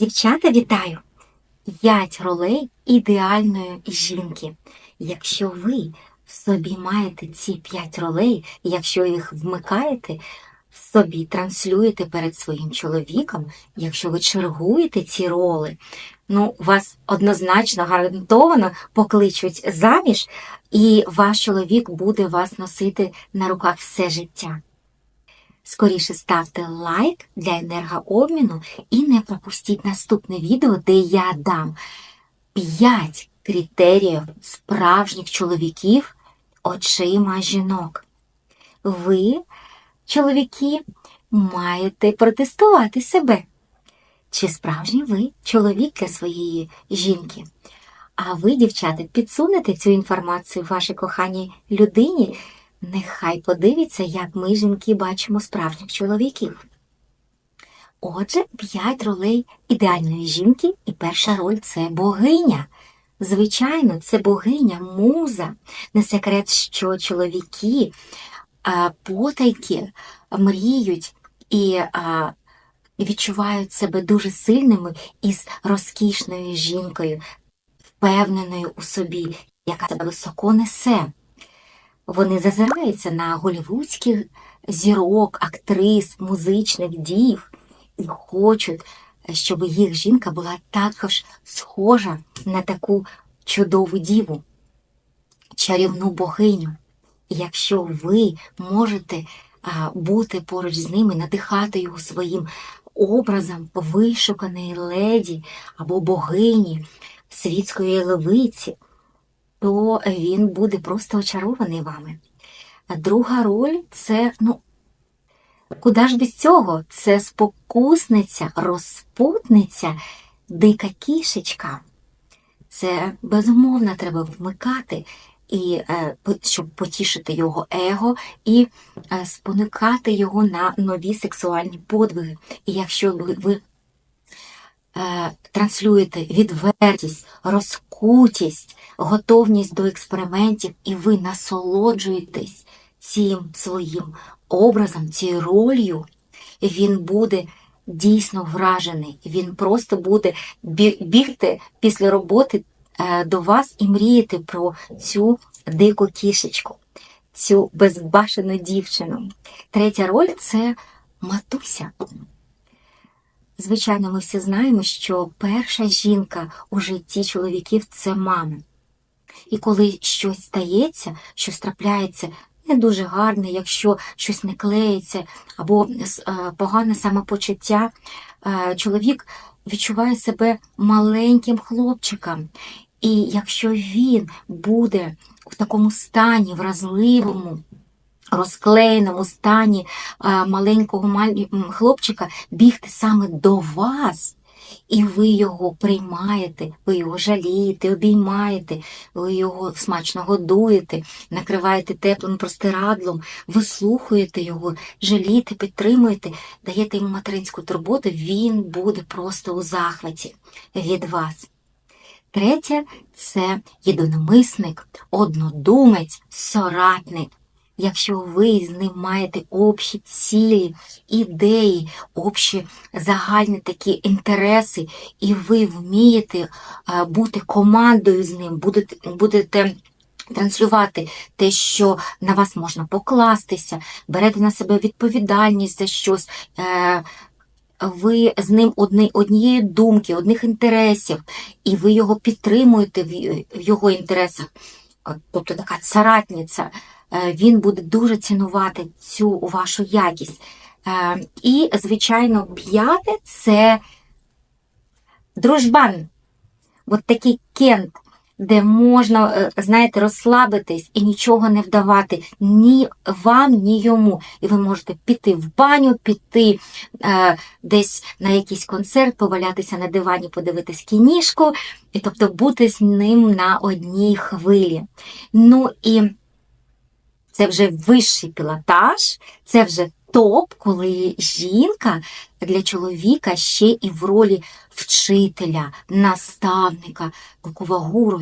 Дівчата, вітаю! П'ять ролей ідеальної жінки. Якщо ви в собі маєте ці п'ять ролей, якщо їх вмикаєте, собі транслюєте перед своїм чоловіком, якщо ви чергуєте ці роли, ну, вас однозначно гарантовано покличуть заміж, і ваш чоловік буде вас носити на руках все життя. Скоріше ставте лайк для енергообміну і не пропустіть наступне відео, де я дам 5 критеріїв справжніх чоловіків очима жінок. Ви, чоловіки, маєте протестувати себе. Чи справжній ви чоловік для своєї жінки? А ви, дівчата, підсунете цю інформацію вашій коханій людині. Нехай подивиться, як ми, жінки, бачимо справжніх чоловіків. Отже, п'ять ролей ідеальної жінки, і перша роль це богиня. Звичайно, це богиня, муза. Не секрет, що чоловіки а, потайки мріють і а, відчувають себе дуже сильними із розкішною жінкою, впевненою у собі, яка себе високо несе. Вони зазираються на голівудських зірок, актрис, музичних дів і хочуть, щоб їх жінка була також схожа на таку чудову діву, чарівну богиню. І якщо ви можете бути поруч з ними, надихати його своїм образом вишуканої леді або богині, світської левиці, то він буде просто очарований вами. А друга роль це, ну, куди ж без цього? Це спокусниця, розпутниця, дика кішечка. Це безумовно треба вмикати, і, е, щоб потішити його его і е, спонукати його на нові сексуальні подвиги. І якщо ви, е, транслюєте відвертість, розкутість, готовність до експериментів, і ви насолоджуєтесь цим своїм образом, цією ролью, він буде дійсно вражений. Він просто буде бі- бігти після роботи е, до вас і мріяти про цю дику кішечку, цю безбашену дівчину. Третя роль це матуся. Звичайно, ми всі знаємо, що перша жінка у житті чоловіків це мама. І коли щось стається, щось трапляється не дуже гарне, якщо щось не клеїться, або е, погане самопочуття, е, чоловік відчуває себе маленьким хлопчиком. І якщо він буде в такому стані, вразливому, розклеєному стані маленького малі- хлопчика бігти саме до вас, і ви його приймаєте, ви його жалієте, обіймаєте, ви його смачно годуєте, накриваєте теплим простирадлом, вислухуєте його, жалієте, підтримуєте, даєте йому материнську турботу, він буде просто у захваті від вас. Третє це єдиномисник, однодумець, соратник. Якщо ви з ним маєте общі цілі, ідеї, общі загальні такі інтереси, і ви вмієте е, бути командою з ним, будете, будете транслювати те, що на вас можна покластися, берете на себе відповідальність за щось. е, ви з ним одні, однієї думки, одних інтересів, і ви його підтримуєте в, його інтересах. Тобто така царатниця, він буде дуже цінувати цю вашу якість. Е, І, звичайно, п'яте це дружбан. От такий кент, де можна, е, знаєте, розслабитись і нічого не вдавати ні вам, ні йому. І ви можете піти в баню, піти е, десь на якийсь концерт, повалятися на дивані, подивитись кініжку, і тобто бути з ним на одній хвилі. Ну і це вже вищий пілотаж, це вже топ, коли жінка для чоловіка ще і в ролі вчителя, наставника, кукувагуру. гуру,